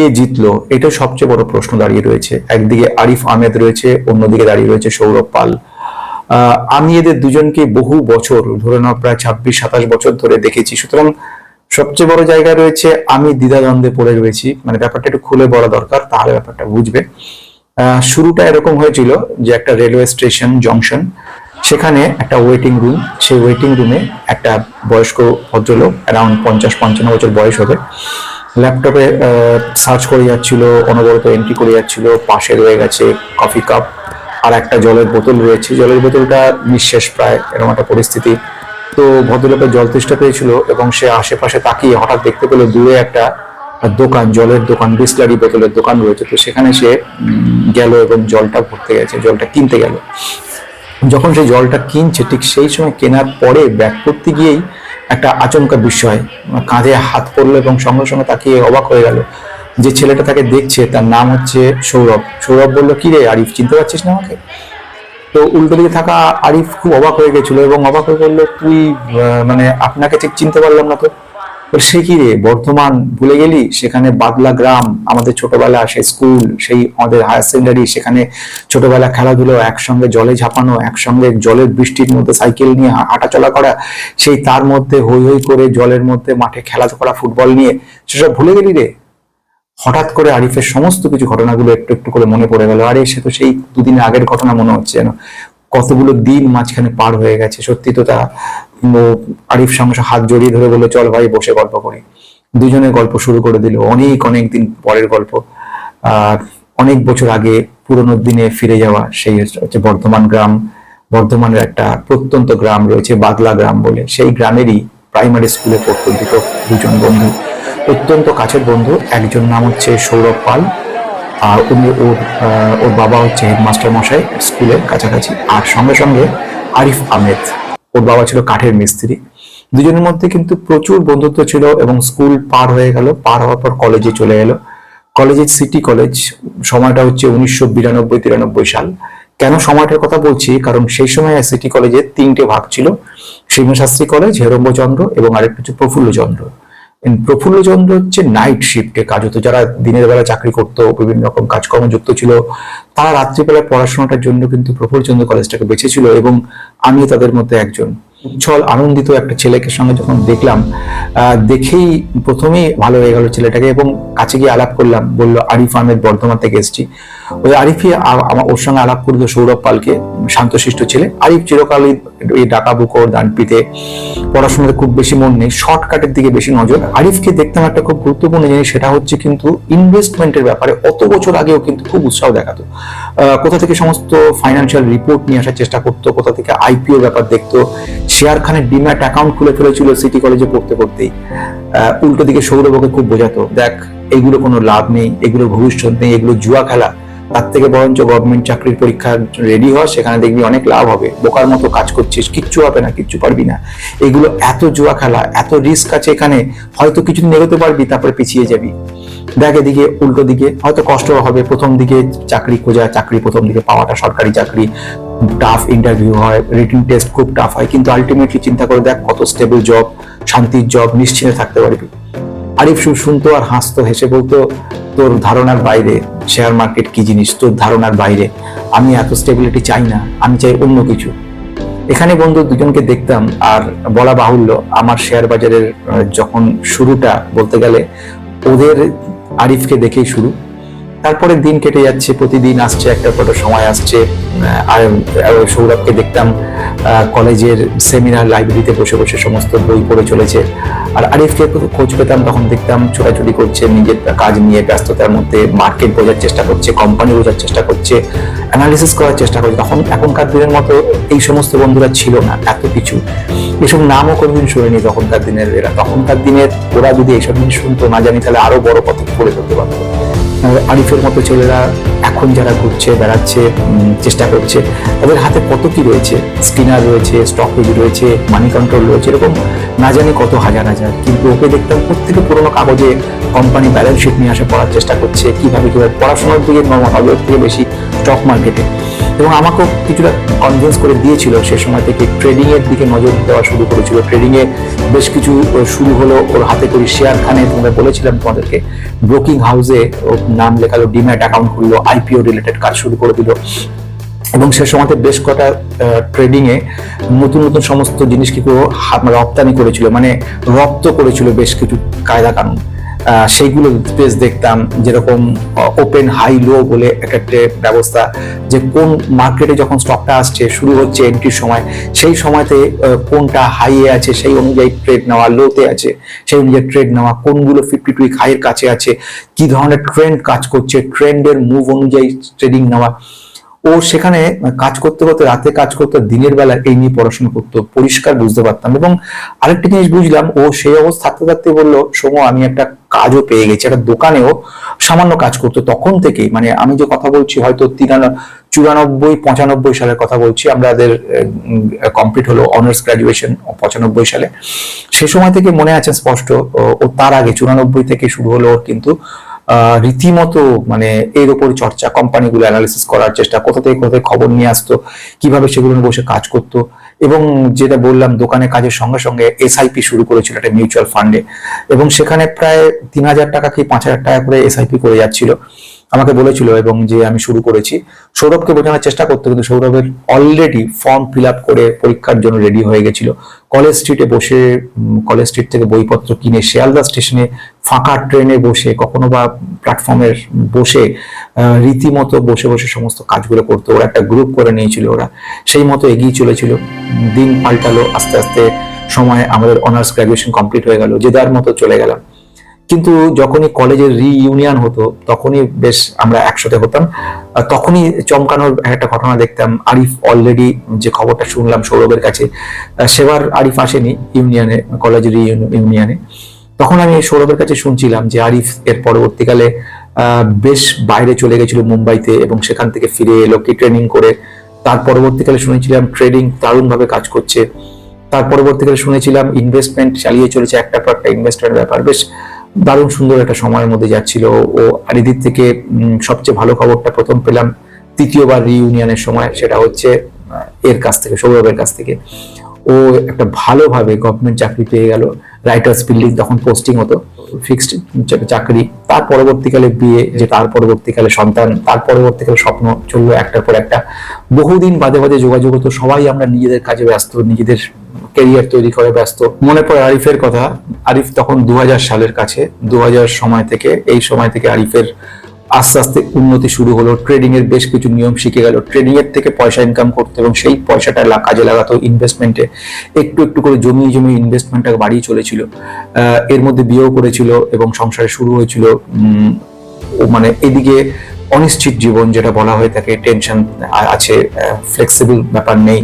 কে জিতলো, এটা সবচেয়ে বড় প্রশ্ন দাঁড়িয়ে রয়েছে। একদিকে আরিফ আহমেদ রয়েছে, অন্যদিকে দাঁড়িয়ে রয়েছে সৌরভ পাল। আমি এদের দুজনকে বহু বছর, ধরে নাও প্রায় ছাব্বিশ, সাতাশ বছর ধরে দেখেছি। সুতরাং সবচেয়ে বড় জায়গা রয়েছে, আমি দ্বিধাদ্বন্দ্বে পড়ে রয়েছি। মানে ব্যাপারটা একটু খুলে বলা দরকার, তাহলে ব্যাপারটা বুঝবে। শুরুটা এরকম হয়েছিল যে একটা রেলওয়ে স্টেশন জংশন, সেখানে একটা ওয়েটিং রুম সেই ওয়েটিং রুমে একটা বয়স্ক ভদ্রলোক অ্যারাউন্ড পঞ্চাশ, পঞ্চান্ন বছর বয়স হবে ল্যাপটপে সার্চ করে যাচ্ছিল, অনবরত এন্ট্রি করে যাচ্ছিল, পাশে রয়ে গেছে কফি কাপ আর একটা জলের বোতল রয়েছে। জলের বোতলটা নিঃশেষ প্রায়, এরকম একটা পরিস্থিতি। তো ভদ্রলোকের জল তেষ্টা পেয়েছিল এবং সে আশেপাশে তাকিয়ে হঠাৎ দেখতে পেল দূরে একটা দোকান, জলের দোকান, বিসলারি বোতলের দোকান রয়েছে। তো সেখানে সে গেল এবং জলটা ভরতে গেছে, জলটা কিনতে গেল। যখন সে জলটা কিনছে, ঠিক সেই সময় কেনার পরে ব্যাক করতে গিয়েই একটা আচমকা বিষয়। কাঁধে হাত পড়ল এবং সঙ্গে সঙ্গে তাকে অবাক হয়ে গেল যে ছেলেটা তাকে দেখছে, তার নাম হচ্ছে সৌরভ। সৌরভ বলল, কি রে আরিফ, চিনতে পারছিস না আমাকে? তো উল্টো দিকে থাকা আরিফ খুব অবাক হয়ে গেছিল এবং অবাক হয়ে বলল, তুই মানে আপনাকে ঠিক চিনতে পারলাম না তো? সে কি রে? বর্ধমান ভুলে গেলি? সেখানে বাদলা গ্রাম, আমাদের ছোটবেলা সেই স্কুল, সেই আমাদের হায়ার সেকেন্ডারি সেখানে ছোটবেলা খেলাধুলো, একসঙ্গে জলে ঝাঁপানো, একসঙ্গে জলের বৃষ্টির মধ্যে সাইকেল নিয়ে হাঁটাচলা করা, সেই তার মধ্যে হই হই করে জলের মধ্যে মাঠে খেলা করা, ফুটবল নিয়ে। সেসব ভুলে গেলি রে? হঠাৎ করে আরিফের সমস্ত কিছু ঘটনাগুলো একটু একটু করে মনে পড়ে গেল। আরে, সে তো সেই দুদিন আগের ঘটনা মনে হচ্ছে যেন। কতগুলো দিন মাঝখানে পার হয়ে গেছে। সত্যি তো তা আরিফ সঙ্গে হাত জড়িয়ে ধরে বলল, চল ভাই, বসে গল্প করি। দুজনে গল্প শুরু করে দিল। অনেক অনেক দিন পরের গল্প। আর অনেক বছর আগে পুরোনো দিনে ফিরে যাওয়া সেই হচ্ছে বর্ধমান গ্রাম। বর্ধমানের একটা প্রত্যন্ত গ্রাম রয়েছে, বাদলা গ্রাম বলে। সেই গ্রামেরই প্রাইমারি স্কুলে পড়তো দুটো দুজন বন্ধু। অত্যন্ত কাছের বন্ধু। একজন নাম হচ্ছে সৌরভ পাল আর উনি ওর ওর বাবা হচ্ছে হেডমাস্টার মশাই স্কুলের কাছাকাছি। আর সঙ্গে সঙ্গে আরিফ আহমেদ। ওর বাবা ছিল কাঠের মিস্ত্রি। দুজনের মধ্যে কিন্তু প্রচুর বন্ধুত্ব ছিল এবং স্কুল পার হয়ে গেল। পার হওয়ার পর কলেজে চলে গেল কলেজে সিটি কলেজ সময়টা হচ্ছে উনিশশো বিরানব্বই তিরানব্বই সাল। কেন সময়টার কথা বলছি? কারণ সেই সময় সিটি কলেজে তিনটে ভাগ ছিল। শিবশাস্ত্রী কলেজ হেরম্বচন্দ্র এবং আরেকটা হচ্ছে প্রফুল্লচন্দ্র। প্রফুল্লচন্দ্র হচ্ছে নাইট শিফটে কাজ হতো। যারা দিনের বেলা চাকরি করতো, বিভিন্ন রকম কাজকর্ম যুক্ত ছিল, তারা রাত্রিবেলা পড়াশোনাটার জন্য কিন্তু প্রফুল্লচন্দ্র কলেজটাকে বেছেছিল এবং আমি তাদের মধ্যে একজন। উচ্ছল আনন্দিত একটা ছেলেকে সঙ্গে যখন দেখলাম দেখেই প্রথমেই ভালো হয়ে গেল ছেলেটাকে এবং কাছে গিয়ে আলাপ করলাম। বলল, আরিফ আহমেদ বর্ধমান থেকে এসেছি। ওই আরিফই ওর সঙ্গে আলাপ করল সৌরভ পালকে, শান্তশিষ্ট ছেলে। আরিফ চিরকালই এই ডাকা বুকর দানপিতে পড়াশোনাতে খুব বেশি মন নেই, শর্টকাটের দিকে বেশি নজর। আরিফকে দেখতাম একটা খুব গুরুত্বপূর্ণ জিনিস, সেটা হচ্ছে কিন্তু ইনভেস্টমেন্টের ব্যাপারে অত বছর আগেও কিন্তু খুব উৎসাহ দেখাতো। কোথা থেকে সমস্ত ফাইন্যান্সিয়াল রিপোর্ট নিয়ে আসার চেষ্টা করতো, কোথা থেকে আইপিও ব্যাপার দেখতো শেয়ার খানের ডিম্যাট অ্যাকাউন্ট খুলে ফেলেছিল সিটি কলেজে পড়তে পড়তেই। উল্টো দিকে সৌরভকে খুব বোঝাতো, দেখ, এগুলো কোনো লাভ নেই, এগুলো ভবিষ্যৎ নেই, এগুলো জুয়া খেলা। তার থেকে বরঞ্চ গভর্নমেন্ট চাকরির পরীক্ষা রেডি হয় সেখানে দেখবি অনেক লাভ হবে। বোকার মতো কাজ করছিস, কিচ্ছু হবে না, কিচ্ছু পারবি না। এগুলো এত জুয়া খেলা, এত রিস্ক আছে এখানে, হয়তো কিছুদিন এগোতে পারবি, তারপরে পিছিয়ে যাবি। দেখ এদিকে, উল্টো দিকে। হয়তো কষ্ট হবে প্রথম দিকে চাকরি খোঁজা, চাকরি প্রথম দিকে পাওয়াটা, সরকারি চাকরি। টাফ ইন্টারভিউ হয় রিটিন টেস্ট খুব টাফ হয়, কিন্তু আলটিমেটলি চিন্তা করে দেখ কত স্টেবল জব শান্তির জব নিশ্চিন্তে থাকতে পারবি আরিফ শু শুনতো আর হাসতো, হেসে বলতো, তোর ধারণার বাইরে শেয়ার মার্কেট কি জিনিস? তোর ধারণার বাইরে। আমি এত স্টেবিলিটি চাই না, আমি চাই অন্য কিছু। এখানে বন্ধু দুজনকে দেখতাম, আর বলা বাহুল্য, আমার শেয়ার বাজারের যখন শুরুটা বলতে গেলে, ওদের আরিফকে দেখেই শুরু। তারপরে দিন কেটে যাচ্ছে, প্রতিদিন আসছে একটা পর সময় আসছে। আর সৌরভকে দেখতাম কলেজের সেমিনার লাইব্রেরিতে বসে বসে সমস্ত বই পড়ে চলেছে। আর আরিফকে খোঁজ পেতাম, তখন দেখতাম ছোটাছুটি করছে, নিজের কাজ নিয়ে ব্যস্ততার মধ্যে মার্কেট বোঝার চেষ্টা করছে, কোম্পানি বোঝার চেষ্টা করছে, অ্যানালিসিস করার চেষ্টা করছে। তখন এখনকার দিনের মতো এই সমস্ত বন্ধুরা ছিল না, এত কিছু। এসব নামও কোনোদিন শুনিনি তখনকার দিনের এরা। তখনকার দিনের ওরা যদি এইসব জিনিস শুনতো, না জানি তাহলে আরও বড় পথে পড়ে ফেলতে পারতো। আরিফের মতো ছেলেরা এখন যারা ঘুরছে, বেড়াচ্ছে চেষ্টা করছে, তাদের হাতে কত কি রয়েছে? স্পিনার রয়েছে স্টকেজ রয়েছে মানি কন্ট্রোল রয়েছে, এরকম না জানি কত হাজার হাজার। কিন্তু ওকে দেখতাম প্রত্যেকে পুরোনো কাগজে কোম্পানি ব্যালেন্স শিট নিয়ে আসে পড়ার চেষ্টা করছে, কীভাবে কীভাবে পড়াশোনার দিকে নর্মাল থেকে বেশি স্টক মার্কেটে এবং আমাকেও কিছুটা কনভিন্স করে দিয়েছিল সে সময় থেকে ট্রেডিং এর দিকে নজর দেওয়া শুরু করেছিল। ট্রেডিং এ বেশ কিছু শুরু হলো ওর হাতে করে শেয়ার খানে তোমরা বলেছিলাম তোমাদেরকে। ব্রোকিং হাউসে ওর নাম লেখালো ডিম্যাট অ্যাকাউন্ট খুললো আইপিও রিলেটেড কাজ শুরু করে দিল। এবং সে সময়তে বেশ কটা ট্রেডিং এ নতুন নতুন সমস্ত জিনিস হাত- রপ্তানি করেছিল। মানে রপ্ত করেছিল বেশ কিছু কায়দা কানুন। সেইগুলো বেশ দেখতাম, যেরকম ওপেন হাই লো বলে একটা ব্যবস্থা, যে কোন মার্কেটে যখন স্টকটা আসছে, শুরু হচ্ছে এন্ট্রির সময়, সেই সময়তে কোনটা হাইয়ে আছে, সেই অনুযায়ী ট্রেড নেওয়া লোতে আছে, সেই অনুযায়ী ট্রেড নেওয়া, কোনগুলো ফিফটি টু হাইয়ের কাছে আছে, কি ধরনের ট্রেন্ড কাজ করছে ট্রেন্ডের মুভ অনুযায়ী ট্রেডিং নেওয়া ও সেখানে কাজ করতে করতে, রাতে কাজ করতে, দিনের বেলা এই নিয়ে পড়াশোনা করতো, পরিষ্কার বুঝতে পারতাম। এবং আরেকটা জিনিস বুঝলাম, ও সেই অবস্থা থাকতে থাকতে বলল সোমো আমি একটা কাজও পেয়ে গেছি, একটা দোকানেও সামান্য কাজ করতো। তখন থেকেই মানে আমি যে কথা বলছি, হয়তো তিরান, চুরানব্বই, পঁচানব্বই সালের কথা বলছি আমাদের কমপ্লিট হলো অনার্স গ্রাজুয়েশন পঁচানব্বই সালে। সে সময় থেকে মনে আছে স্পষ্ট ও- তার আগে চুরানব্বই থেকে শুরু হলো ওর কিন্তু রীতিমতো মানে এর উপর চর্চা, কোম্পানিগুলো অ্যানালিসিস করার চেষ্টা, কোথা থেকে কোথায় খবর নিয়ে আসতো, কীভাবে সেগুলো বসে কাজ করতো এবং যেটা বললাম, দোকানে কাজের সঙ্গে সঙ্গে এসআইপি শুরু করেছিল একটা মিউচুয়াল ফান্ডে এবং সেখানে প্রায় তিন হাজার টাকা কি পাঁচ হাজার টাকা করে এসআইপি করে যাচ্ছিল। আমাকে বলেছিল এবং যে আমি শুরু করেছি, সৌরভকে বোঝানোর চেষ্টা করতে কিন্তু সৌরভের অলরেডি ফর্ম ফিল আপ করে পরীক্ষার জন্য রেডি হয়ে গেছিল। কলেজ স্ট্রিটে বসে কলেজ স্ট্রিট থেকে বইপত্র কিনে, শিয়ালদা স্টেশনে ফাঁকা ট্রেনে বসে, কখনো বা প্ল্যাটফর্মের বসে রীতিমতো বসে বসে সমস্ত কাজগুলো করতো। ওরা একটা গ্রুপ করে নিয়েছিল ওরা। সেই মতো এগিয়ে চলেছিল। দিন পাল্টালো, আস্তে আস্তে সময় আমাদের অনার্স গ্রাজুয়েশন কমপ্লিট হয়ে গেল। যে যার মতো চলে গেলাম। কিন্তু যখনই কলেজের রিইউনিয়ন হতো, তখনই বেশ আমরা একসাথে হতাম। তখনই চমকানোর একটা ঘটনা দেখতাম, আরিফ অলরেডি যে খবরটা শুনলাম সৌরভের কাছে সেবার আরিফ আসেনি ইউনিয়নে কলেজের ইউনিয়নে তখন আমি সৌরভের কাছে শুনছিলাম যে আরিফ এর পরবর্তীকালে বেশ বাইরে চলে গেছিল মুম্বাইতে এবং সেখান থেকে ফিরে এলো কি ট্রেনিং করে। তার পরবর্তীকালে শুনেছিলাম ট্রেডিং দারুণভাবে কাজ করছে। তার পরবর্তীকালে শুনেছিলাম ইনভেস্টমেন্ট চালিয়ে চলেছে একটা পর একটা ইনভেস্টমেন্ট ব্যাপার। বেশ দারুণ সুন্দর একটা সময়ের মধ্যে যাচ্ছিল। ও আরিদির থেকে সবচেয়ে ভালো খবরটা প্রথম পেলাম তৃতীয়বার রিইউনিয়নের সময়, সেটা হচ্ছে এর কাছ থেকে, সৌরভের কাছ থেকে। ও একটা ভালোভাবে গভর্নমেন্ট চাকরি পেয়ে গেল রাইটার্স বিল্ডিং তখন পোস্টিং হতো ফিক্সড চাকরি। তার পরবর্তীকালে বিয়ে, যে তার পরবর্তীকালে সন্তান, তার পরবর্তীকালে স্বপ্ন চলল একটার পর একটা। বহুদিন বাদে বাদে যোগাযোগ হতো, সবাই আমরা নিজেদের কাজে ব্যস্ত, নিজেদের কেরিয়ার তৈরি করে ব্যস্ত। মনে পড়ে আরিফের কথা। আরিফ তখন দু সালের কাছে দু সময় থেকে, এই সময় থেকে আরিফের আস্তে আস্তে উন্নতি শুরু হলো। ট্রেডিং এর বেশ কিছু নিয়ম শিখে গেল। ট্রেডিং এর থেকে পয়সা ইনকাম করতে এবং সেই পয়সাটা কাজে লাগাতো ইনভেস্টমেন্টে একটু একটু করে জমিয়ে জমিয়ে ইনভেস্টমেন্টটা বাড়িয়ে চলেছিল। এর মধ্যে বিয়েও করেছিল এবং সংসারে শুরু হয়েছিল মানে এদিকে অনিশ্চিত জীবন যেটা বলা হয়ে থাকে টেনশন আছে ফ্লেক্সিবল ব্যাপার নেই।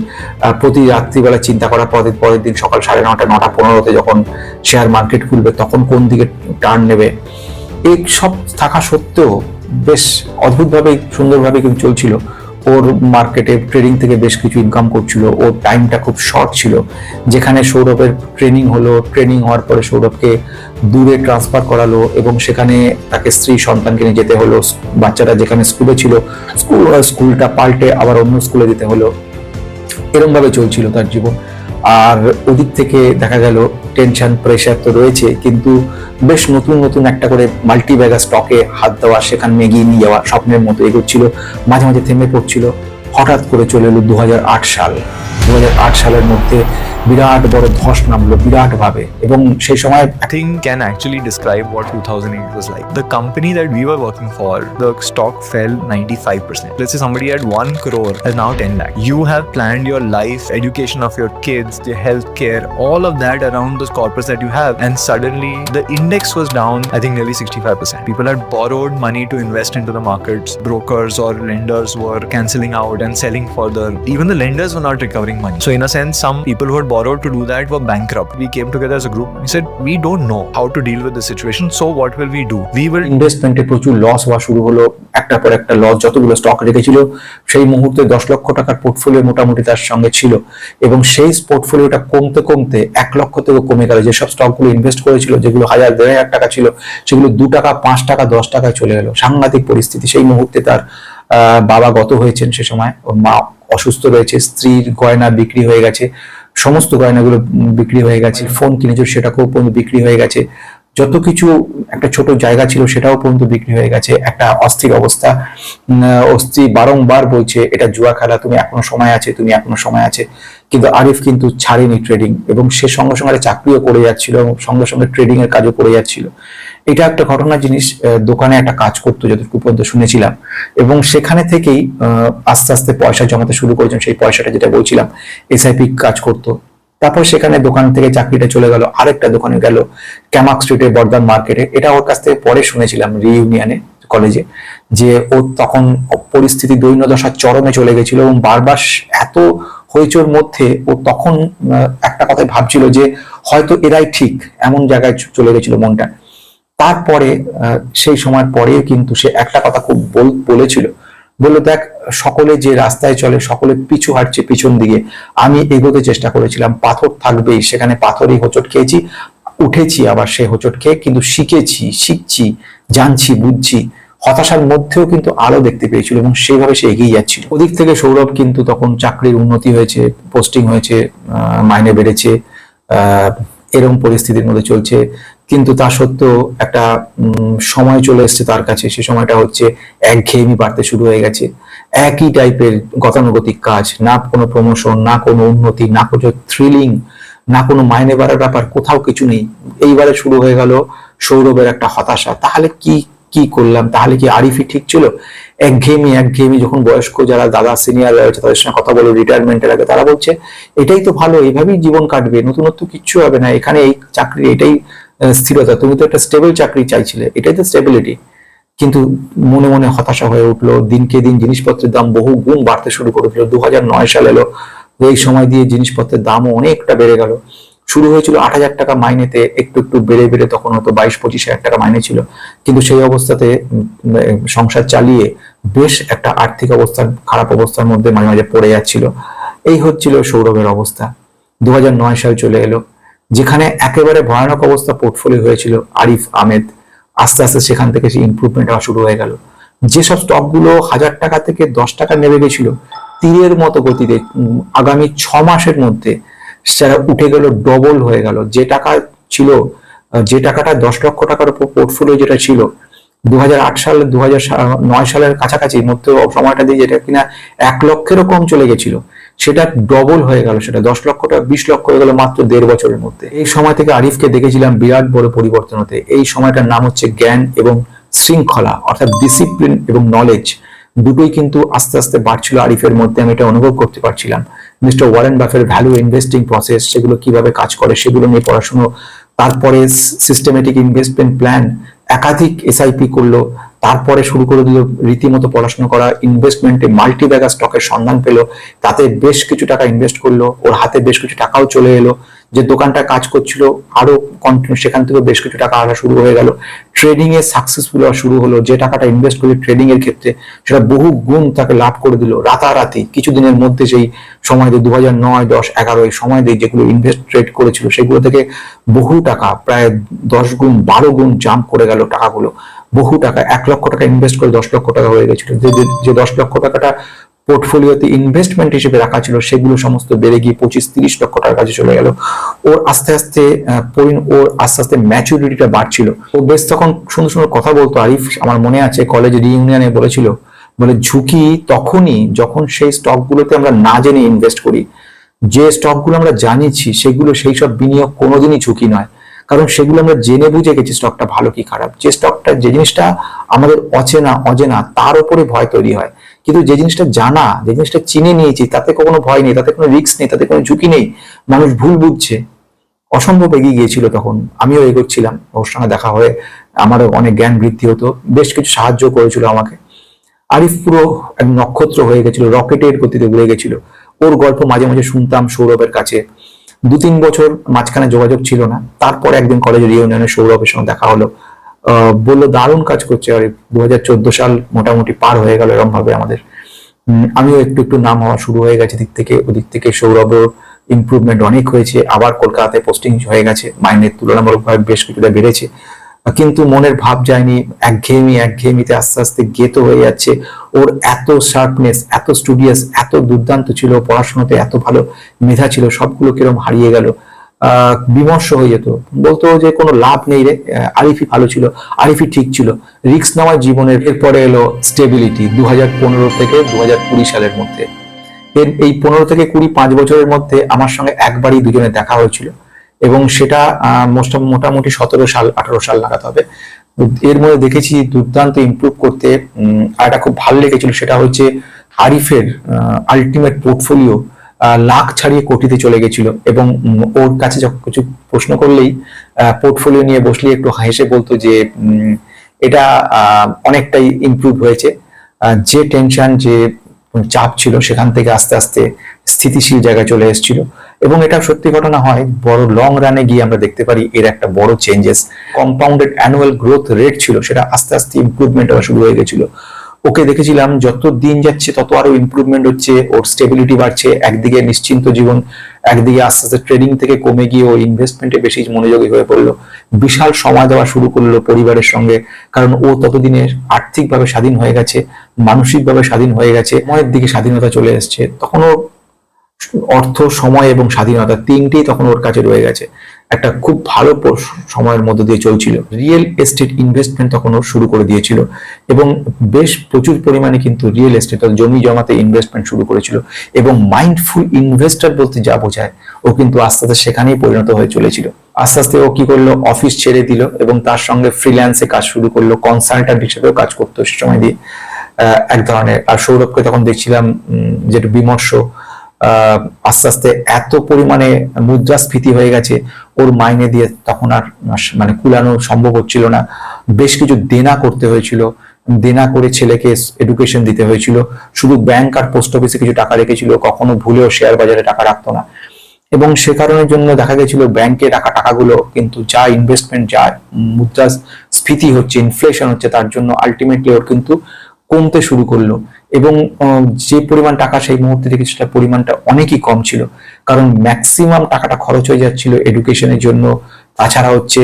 প্রতি রাত্রিবেলা চিন্তা করার পরে পরের দিন সকাল সাড়ে নটা নটা পনেরোতে যখন শেয়ার মার্কেট খুলবে তখন কোন দিকে টার্ন নেবে? এই সব থাকা সত্ত্বেও বেশ অদ্ভুতভাবে সুন্দরভাবে কিন্তু চলছিল। ওর মার্কেটে ট্রেডিং থেকে বেশ কিছু ইনকাম করছিল। ওর টাইমটা খুব শর্ট ছিল। যেখানে সৌরভের ট্রেনিং হলো ট্রেনিং হওয়ার পরে সৌরভকে দূরে ট্রান্সফার করালো এবং সেখানে তাকে স্ত্রী সন্তানকে নিয়ে যেতে হলো। বাচ্চারা যেখানে স্কুলে ছিল স্কুল স্কুলটা পাল্টে আবার অন্য স্কুলে যেতে হলো। এরমভাবে চলছিল তার জীবন। আর ওদিক থেকে দেখা গেল টেনশন প্রেশার তো রয়েছে, কিন্তু বেশ নতুন নতুন একটা করে মাল্টি ব্যাগা স্টকে হাত দেওয়া, সেখানে এগিয়ে নিয়ে যাওয়া স্বপ্নের মতো এগোচ্ছিল। মাঝে মাঝে থেমে পড়ছিল। হঠাৎ করে চলে এলো দু হাজার আট সাল। দু হাজার আট সালের মধ্যে বিরাট বড় ধস নামলো বিরাট ভাবে এবং সেই সময় Nothing can actually describe what 2008 was like. The company that we were working for, the stock fell 95%. Let's say somebody had 1 crore has now 10 lakh. You have planned your life, education of your kids, the healthcare, all of that around those corporates that you have, and suddenly the index was down, I think nearly 65%. People had borrowed money to invest into the markets. Brokers or lenders were cancelling out and selling further. Even the lenders were not recovering money. So, in a sense, some people who had borrowed to do that were bankrupt. We came together as a group we said, We don't know how to deal with this situation. So, what will we do? We will ইনভেস্টমেন্টে প্রচুর loss হওয়া শুরু হলো একটা পর একটা loss যতগুলো stock রেখেছিল সেই মুহূর্তে দশ লক্ষ টাকার পোর্টফোলিও মোটামুটি তার সঙ্গে ছিল এবং সেই পোর্টফোলিওটা কমতে কমতে এক লক্ষ থেকে কমে গেল যেসব স্টকগুলো ইনভেস্ট করেছিল যেগুলো হাজার দেড় হাজার টাকা ছিল সেগুলো দু টাকা পাঁচ টাকা দশ টাকায় চলে গেল সাংঘাতিক পরিস্থিতি সেই মুহূর্তে তার বাবা গত হয়েছেন সে সময় ওর মা অসুস্থ রয়েছে স্ত্রীর গয়না বিক্রি হয়ে গেছে সমস্ত গয়নাগুলো বিক্রি হয়ে গেছে, ফোন কিনেছিল সেটাকেও পর্যন্ত বিক্রি হয়ে গেছে। যত কিছু একটা ছোট জায়গা ছিল সেটাও পর্যন্ত বিক্রি হয়ে গেছে। একটা অস্থির অবস্থা। স্ত্রী বারংবার বলছে, এটা জুয়া খেলা, তুমি এখনও সময় আছে, তুমি এখনও সময় আছে। কিন্তু আরিফ কিন্তু ছাড়েনি ট্রেডিং এবং সে সঙ্গে সঙ্গে চাকরিও করে যাচ্ছিল এবং সঙ্গে সঙ্গে ট্রেডিং এর কাজও করে যাচ্ছিল। এটা একটা ঘটনার জিনিস দোকানে একটা কাজ করতো, যতটুকু পর্যন্ত শুনেছিলাম। এবং সেখানে থেকেই আস্তে আস্তে পয়সা জমাতে শুরু করেছেন, সেই পয়সাটা যেটা বলছিলাম এসআইপি কাজ করতো। তারপর সেখানে দোকান থেকে চাকরিটা চলে গেল, আরেকটা দোকানে গেল ক্যামাক স্ট্রিটে বর্ধমান মার্কেটে। এটা ওর কাছ থেকে পরে শুনেছিলাম রিইউনিয়নে কলেজে যে ও তখন পরিস্থিতি দৈন্যদশার চরমে চলে গেছিল এবং বারবার এত হইচোর মধ্যে ও তখন একটা কথাই ভাবছিল যে হয়তো এরাই ঠিক, এমন জায়গায় চলে গেছিল মনটা। তারপরে সেই সময় পরেও কিন্তু সে একটা কথা খুব বল- বলেছিল। বলল দেখ সকলে যে রাস্তায় চলে সকলে পিছু হাঁটছে পিছন দিকে। আমি এগোতে চেষ্টা করেছিলাম পাথর থাকবেই সেখানে পাথরই হোঁচট খেয়েছি। উঠেছি আবার সে হোঁচট খেয়ে কিন্তু শিখেছি শিখছি জানছি বুঝছি। হতাশার মধ্যেও কিন্তু আলো দেখতে পেয়েছিল এবং সেইভাবে সে এগিয়ে যাচ্ছিল। ওদিক থেকে সৌরভ কিন্তু তখন চাকরির উন্নতি হয়েছে পোস্টিং হয়েছে মাইনে বেড়েছে আহ, এরকম পরিস্থিতির মধ্যে চলছে। কিন্তু তা সত্ত্বেও একটা সময় চলে এসেছে তার কাছে। সে সময়টা হচ্ছে একঘেয়েমি বাড়তে শুরু হয়ে গেছে। একই টাইপের গতানুগতিক কাজ, না কোনো প্রমোশন না কোনো উন্নতি, না কোনো থ্রিলিং না কোনো মাইনে বাড়ার ব্যাপার, কোথাও কিছু নেই। এইবারে শুরু হয়ে গেল সৌরভের একটা হতাশা। তাহলে কি কি করলাম? তাহলে কি আরিফি ঠিক ছিল? একঘেয়েমি একঘেয়েমি যখন বয়স্ক যারা দাদা সিনিয়র রয়েছে, তাদের সঙ্গে কথা বলে রিটায়ারমেন্টের আগে তারা বলছে, এটাই তো ভালো এইভাবেই জীবন কাটবে, নতুনত্ব কিচ্ছু হবে না। এখানে এই চাকরি, এটাই স্থিরতা। তুমি তো একটা স্টেবল চাকরি চাইছিলে, এটাই তো স্টেবিলিটি কিন্তু মনে মনে হতাশা হয়ে উঠল, দিনকে দিন জিনিসপত্রের দাম বহু গুণ বাড়তে শুরু করে দিল। দু সাল এলো, এই সময় দিয়ে জিনিসপত্রের দামও অনেকটা বেড়ে গেল। শুরু হয়েছিল আট হাজার টাকা মাইনেতে, একটু একটু বেড়ে বেড়ে তখন হয়তো বাইশ পঁচিশ হাজার টাকা মাইনে ছিল। কিন্তু সেই অবস্থাতে সংসার চালিয়ে বেশ একটা আর্থিক অবস্থার, খারাপ অবস্থার মধ্যে মাঝে মাঝে পড়ে যাচ্ছিল। এই হচ্ছিল সৌরভের অবস্থা। দু সাল চলে এলো। যেখানে একেবারে ভয়ানক অবস্থা পোর্টফোলিও হয়েছিল আরিফ আহমেদ। আস্তে আস্তে সেখান থেকে সেই ইমপ্রুভমেন্ট হওয়া শুরু হয়ে গেল। যেসব স্টকগুলো হাজার টাকা থেকে দশ টাকা নেমে গেছিল, তীরের মতো গতিতে আগামী ছ মাসের মধ্যে সেটা উঠে গেল ডবল হয়ে গেল। যে টাকা ছিল যে টাকাটা দশ লক্ষ টাকার উপর পোর্টফোলিও যেটা ছিল দু হাজার আট সাল দু নয় সালের কাছাকাছি মধ্যে সময়টা দিয়ে যেটা কিনা এক লক্ষেরও কম চলে গেছিল। সেটা ডবল হয়ে গেল সেটা। দশ লক্ষ টাকা বিশ লক্ষ হয়ে গেল মাত্র দেড় বছরের মধ্যে। এই সময় থেকে আরিফকে দেখেছিলাম বিরাট বড় পরিবর্তন হতে। এই সময়টার নাম হচ্ছে জ্ঞান এবং শৃঙ্খলা, অর্থাৎ ডিসিপ্লিন এবং নলেজ দুটোই কিন্তু আস্তে আস্তে বাড়ছিল আরিফের মধ্যে। আমি এটা অনুভব করতে পারছিলাম। Mister Warren Buffett value investing process সেগুলো কীভাবে কাজ করে সেগুলো নিয়ে পড়াশুনো, তারপরে সিস্টেমেটিক ইনভেস্টমেন্ট প্ল্যান একাধিক এসআইপি করল তারপরে শুরু করে দিল রীতিমতো পড়াশোনা করা ইনভেস্টমেন্টে মাল্টি ব্যাগার স্টকের সন্ধান পেল, তাতে বেশ কিছু টাকা ইনভেস্ট করল, ওর হাতে বেশ কিছু টাকাও চলে এলো, যে দোকানটা কাজ করছিল আরও কন্টিনিউ সেখান থেকে বেশ কিছু টাকা আসা শুরু হয়ে গেল। ট্রেডিং এ সাকসেসফুল হওয়া শুরু হলো, যে টাকাটা ইনভেস্ট করলে ট্রেডিং এর ক্ষেত্রে সেটা বহু গুণ তাকে লাভ করে দিল। রাতারাতি কিছুদিনের মধ্যে সেই সময় দিয়ে দু হাজার নয়, দশ, এগারো, এই সময় দিয়ে যেগুলো ইনভেস্ট ট্রেড করেছিল, সেগুলো থেকে বহু টাকা, প্রায় দশ গুণ, বারো গুণ জাম্প করে গেল টাকাগুলো। বহু টাকা, এক লক্ষ টাকা ইনভেস্ট করে দশ লক্ষ টাকা হয়ে গেছিল। যে দশ লক্ষ টাকাটা পোর্টফোলিওতে ইনভেস্টমেন্ট হিসেবে রাখা ছিল, সেগুলো সমস্ত বেড়ে গিয়ে পঁচিশ, তিরিশ লক্ষ টাকার কাছে চলে গেল। ওর আস্তে আস্তে ওর আস্তে আস্তে ম্যাচুরিটিটা বাড়ছিল। ও বেশ তখন সুন্দর সুন্দর কথা বলতো। আরিফ, আমার মনে আছে কলেজ রিইউনিয়নে বলেছিল, বলে, ঝুঁকি তখনই যখন সেই স্টকগুলোতে আমরা না জেনে ইনভেস্ট করি, যে স্টকগুলো আমরা জানিছি সেগুলো সেই সব বিনিয়োগ কোনোদিনই ঝুঁকি নয়। কারণ সেগুলো আমরা জেনে বুঝে গেছি স্টকটা ভালো কি খারাপ। যে স্টকটা যে জিনিসটা আমাদের অচেনা, অজেনা, তার উপরে ভয় তৈরি হয়। কিন্তু যে জিনিসটা জানা, যে জিনিসটা চিনে নিয়েছি, তাতে কোনো ভয় নেই, তাতে কোনো রিস্ক নেই, তাতে কোনো ঝুঁকি নেই, মানুষ ভুল বুঝছে। অসম্ভব এগিয়ে গিয়েছিল তখন, আমিও এগোচ্ছিলাম, ওর সঙ্গে দেখা হয়ে আমারও অনেক জ্ঞান বৃদ্ধি হতো, বেশ কিছু সাহায্য করেছিল আমাকে। আরিফ পুরো এক নক্ষত্র হয়ে গেছিল, রকেটের গতিতে উড়ে গেছিল। ওর গল্প মাঝে মাঝে শুনতাম সৌরভের কাছে। দু তিন বছর মাঝখানে যোগাযোগ ছিল না। তারপর একদিন কলেজের ইউনিয়নে সৌরভের সঙ্গে দেখা হলো। বলল, দারুণ কাজ করছে আরিফ দু হাজার সাল মোটামুটি পার হয়ে গেল এরকম ভাবে আমাদের আমিও একটু একটু নাম হওয়া শুরু হয়ে গেছে দিক থেকে। ওদিক থেকে সৌরভের ইমপ্রুভমেন্ট অনেক হয়েছে। আবার কলকাতাতে পোস্টিং হয়ে গেছে। মাইনের তুলনামূলকভাবে বেশ কিছুটা বেড়েছে। কিন্তু মনের ভাব যায়নি। একঘেয়েমি, একঘেয়েমিতে আস্তে আস্তে গেতো হয়ে যাচ্ছে। ওর এত শার্পনেস এত স্টুডিয়াস এত দুর্দান্ত ছিল, পড়াশোনাতে এত ভালো মেধা ছিল, সবগুলো কিরম হারিয়ে গেল। বিমর্ষ হয়ে যেত। বলতো যে কোনো লাভ নেই রে। আরিফি ভালো ছিল, আরিফি ঠিক ছিল। রিক্স নেওয়ার জীবনের এরপরে এলো স্টেবিলিটি দু পনেরো থেকে দু সালের মধ্যে। এর এই পনেরো থেকে কুড়ি পাঁচ বছরের মধ্যে আমার সঙ্গে একবারই দুজনে দেখা হয়েছিল। এবং সেটা মোটামুটি সতেরো সাল, আঠারো সাল লাগাতে হবে। এর মধ্যে দেখেছি দুর্দান্ত ইমপ্রুভ করতে আর একটা খুব ভালো লেগেছিল, সেটা হচ্ছে আরিফের আলটিমেট পোর্টফোলিও লাখ ছাড়িয়ে কোটিতে চলে গেছিল। এবং ওর কাছে যখন কিছু প্রশ্ন করলেই পোর্টফোলিও নিয়ে বসলে একটু হেসে বলতো যে এটা অনেকটাই ইমপ্রুভ হয়েছে। যে টেনশন যে চাপ ছিল, সেখান থেকে আস্তে আস্তে স্থিতিশীল জায়গায় চলে এসেছিল। এবং এটা সত্যি ঘটনা হয়, বড় লং রানে গিয়ে আমরা দেখতে পারি এর একটা বড় changes compounded annual growth rate ছিল, সেটা আস্তে আস্তে ইম্প্রুভমেন্ট হওয়া শুরু হয়ে গেছিল। ওকে দেখেছিলাম, যত দিন যাচ্ছে তত আরও ইম্প্রুভমেন্ট হচ্ছে, ওর স্টেবিলিটি বাড়ছে, একদিকে নিশ্চিন্ত জীবন, একদিকে আস্তে আস্তে ট্রেডিং থেকে কমে গিয়ে ও ইনভেস্টমেন্টে বেশি মনোযোগী হয়ে পড়ল। বিশাল সময় দেওয়া শুরু করল পরিবারের সঙ্গে, কারণ ও ততদিনে আর্থিকভাবে স্বাধীন হয়ে গেছে, মানসিকভাবে স্বাধীন হয়ে গেছে, সময়ের দিকে স্বাধীনতা চলে এসছে। তখন ও অর্থ, সময় এবং স্বাধীনতা তিনটেই তখন ওর কাছে রয়ে গেছে। একটা খুব ভালো সময়ের মধ্যে দিয়ে চলছিল। রিয়েল এস্টেট ইনভেস্টমেন্ট তখন ও শুরু করে দিয়েছিল এবং বেশ প্রচুর পরিমাণে কিন্তু রিয়েল এস্টেট জমি জমাতে ইনভেস্টমেন্ট শুরু করেছিল এবং মাইন্ডফুল ইনভেস্টর বলতে যা বোঝায়, ও কিন্তু আস্তে আস্তে সেখানেই পরিণত হয়ে চলেছিল। আস্তে আস্তে ও কি করল? অফিস ছেড়ে দিল এবং তার সঙ্গে ফ্রিল্যান্সে কাজ শুরু করল কনসালট্যান্ট হিসেবেও কাজ করতো সময় দিয়ে। এক ধরনের আর সৌরভকে তখন দেখছিলাম যেটা বিমর্ষ আস্তে আস্তে এত পরিমাণে মুদ্রাস্ফীতি হয়ে গেছে, ওর মাইনে দিয়ে তখন আর মানে কুলানো সম্ভব হচ্ছিল না। বেশ কিছু দেনা করতে হয়েছিল, দেনা করে ছেলেকে এডুকেশন দিতে হয়েছিল। শুধু ব্যাংক আর পোস্ট অফিসে কিছু টাকা রেখেছিল, কখনো ভুলেও শেয়ার বাজারে টাকা রাখতো না। এবং সে কারণের জন্য দেখা গেছিল ব্যাংকে রাখা টাকাগুলো কিন্তু যা ইনভেস্টমেন্ট যা মুদ্রা স্ফীতি হচ্ছে ইনফ্লেশন হচ্ছে, তার জন্য আলটিমেটলি ওর কিন্তু কমতে শুরু করল এবং যে পরিমাণ টাকা সেই মুহূর্তে থেকে সেটা পরিমাণটা অনেকই কম ছিল। কারণ ম্যাক্সিমাম টাকাটা খরচ হয়ে যাচ্ছিল এডুকেশনের জন্য। তাছাড়া হচ্ছে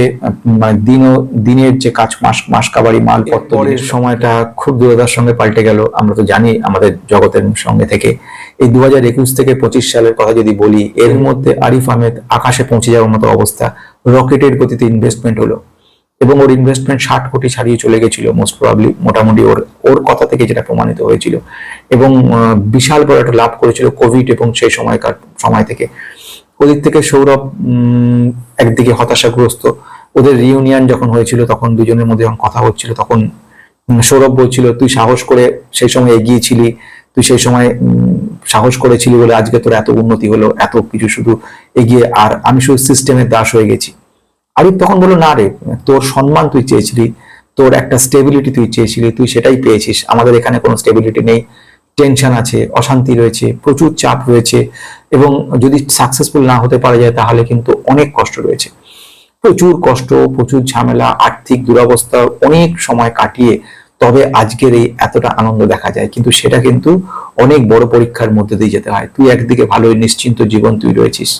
মানে দিন দিনের যে কাজ মাস মাস কাবারি মালপত্র পরের সময়টা খুব দূরতার সঙ্গে পাল্টে গেল। আমরা তো জানি আমাদের জগতের সঙ্গে থেকে। এই দু হাজার একুশ থেকে পঁচিশ সালের কথা যদি বলি এর মধ্যে আরিফ আহমেদ আকাশে পৌঁছে যাওয়ার মতো অবস্থা। রকেটের গতিতে ইনভেস্টমেন্ট হলো। এবং ওর ইনভেস্টমেন্ট ষাট কোটি ছাড়িয়ে চলে গেছিল মোস্ট প্রবাবলি মোটামুটি ওর ওর কথা থেকে যেটা প্রমাণিত হয়েছিল। এবং বিশাল বড় একটা লাভ করেছিল কোভিড এবং সেই সময়কার, সময় থেকে। ওদিক থেকে সৌরভ একদিকে হতাশাগ্রস্ত। ওদের রিউনিয়ন যখন হয়েছিল, তখন দুজনের মধ্যে যখন কথা হচ্ছিল, তখন সৌরভ বলছিল, তুই সাহস করে সেই সময় এগিয়েছিলি তুই সেই সময় সাহস করেছিলি বলে আজকে তোর এত উন্নতি হলো, এত কিছু শুধু এগিয়ে, আর আমি শুধু সিস্টেমের দাস হয়ে গেছি। আরিফ তখন বলল, না রে, তোর সম্মান তুই চেয়েছিলি, তোর একটা স্টেবিলিটি তুই চেয়েছিলি, তুই সেটাই পেয়েছিস। আমাদের এখানে কোনো স্টেবিলিটি নেই টেনশন আছে, অশান্তি রয়েছে, প্রচুর চাপ রয়েছে এবং যদি সাকসেসফুল না হতে পারা যায়, তাহলে কিন্তু অনেক কষ্ট রয়েছে। প্রচুর কষ্ট, প্রচুর ঝামেলা, আর্থিক দুরবস্থা অনেক সময় কাটিয়ে তবে আজকের এই এতটা আনন্দ দেখা যায়। কিন্তু সেটা কিন্তু অনেক বড় পরীক্ষার মধ্যে দিয়ে যেতে হয়। তুই একদিকে ভালোই, নিশ্চিন্ত জীবন তুই রয়েছিস।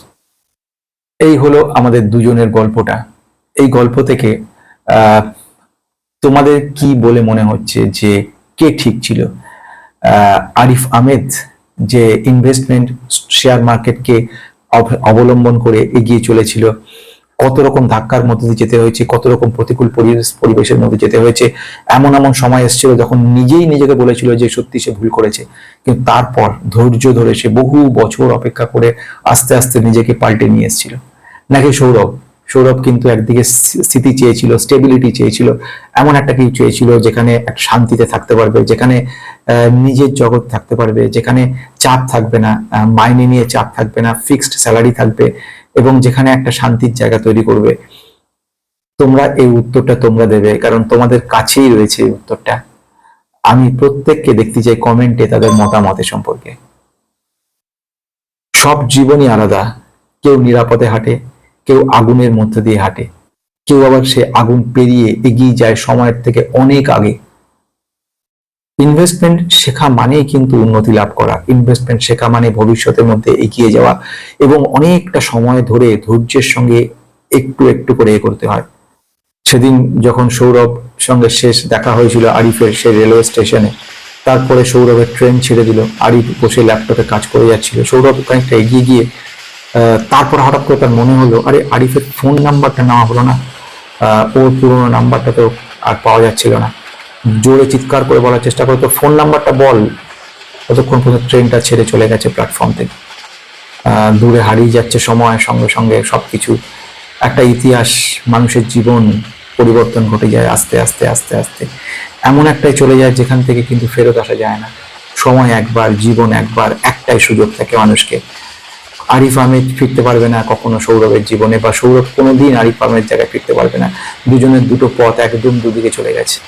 এই হলো আমাদের দুজনের গল্পটা। এই গল্প থেকে তোমাদের কি বলে মনে হচ্ছে যে কে ঠিক ছিল? আরিফ আহমেদ যে ইনভেস্টমেন্ট শেয়ার মার্কেটকে অব- অবলম্বন করে এগিয়ে চলেছিল, কত রকম ধাক্কার মধ্যে দিয়ে যেতে হয়েছে, কত রকম প্রতিকূল পরিবেশ, পরিবেশের মধ্যে যেতে হয়েছে, এমন এমন সময় এসেছিল যখন নিজেই নিজেকে বলেছিল যে সত্যি সে ভুল করেছে। কিন্তু তারপর ধৈর্য ধরে সে বহু বছর অপেক্ষা করে আস্তে আস্তে নিজেকে পাল্টে নিয়ে এসেছিল। নাকি সৌরভ? সৌরভ কিন্তু একদিকে স্থিতি চেয়েছিল স্টেবিলিটি চেয়েছিল, এমন একটা কিছু চেয়েছিল যেখানে এক শান্তিতে থাকতে পারবে, যেখানে নিজের জগৎ থাকতে পারবে, যেখানে চাপ থাকবে না মাইনে নিয়ে চাপ থাকবে না ফিক্সড স্যালারি থাকবে এবং যেখানে একটা শান্তির জায়গা তৈরি করবে। তোমরা এই উত্তরটা তোমরা দেবে, কারণ তোমাদের কাছেই রয়েছে উত্তরটা। আমি প্রত্যেককে দেখতে চাই কমেন্টে তাদের মতামতের সম্পর্কে। সব জীবনই আলাদা, কেউ নিরাপদে হাঁটে কেউ আগুনের মধ্যে দিয়ে হাঁটে। কেউ আবার সে আগুন পেরিয়ে এগিয়ে যায় সময়ের থেকে অনেক আগে। ইনভেস্টমেন্ট শেখা মানেই কিন্তু উন্নতি লাভ করা। ইনভেস্টমেন্ট শেখা মানে ভবিষ্যতের মধ্যে এগিয়ে যাওয়া এবং অনেকটা সময় ধরে ধৈর্যের সঙ্গে একটু একটু করে এ করতে হয়। সেদিন যখন সৌরভ সঙ্গে শেষ দেখা হয়েছিল আরিফের সে রেলওয়ে স্টেশনে, তারপরে সৌরভের ট্রেন ছেড়ে দিল। আরিফ বসে ল্যাপটপে কাজ করে যাচ্ছিল। সৌরভ খানিকটা এগিয়ে গিয়ে তারপর হঠাৎ করে তার মনে হলো, আরে আরিফের ফোন নাম্বারটা নেওয়া হলো না। ওর পুরোনো নাম্বারটা তো আর পাওয়া যাচ্ছিল না। জোরে চিৎকার করে বলার চেষ্টা করে তো ফোন নাম্বারটা বল। ততক্ষণ পর্যন্ত ট্রেনটা ছেড়ে চলে গেছে প্ল্যাটফর্ম থেকে। দূরে হারিয়ে যাচ্ছে সময়, সঙ্গে সঙ্গে সবকিছু। একটা ইতিহাস, মানুষের জীবন পরিবর্তন ঘটে যায় আস্তে আস্তে আস্তে আস্তে। এমন একটাই চলে যায় যেখান থেকে কিন্তু ফেরত আসা যায় না। সময় একবার, জীবন একবার, একটাই সুযোগ থাকে মানুষকে। আরিফ আহমেদ ফিরতে পারবে না, কখনো সৌরভের জীবনে বা সৌরভ কোনোদিন আরিফ আহমেদ জায়গায় ফিরতে পারবে না। দুজনের দুটো পথ একদম দুদিকে চলে গেছে।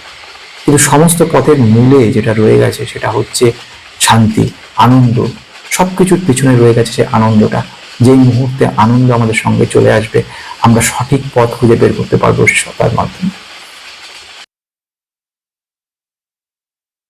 কিন্তু সমস্ত পথের মূলে যেটা রয়ে গেছে সেটা হচ্ছে শান্তি, আনন্দ। সব কিছুর পিছনে রয়ে গেছে সেই আনন্দটা। যেই মুহূর্তে আনন্দ আমাদের সঙ্গে চলে আসবে, আমরা সঠিক পথ খুঁজে বের করতে পারব সবার মাধ্যমে।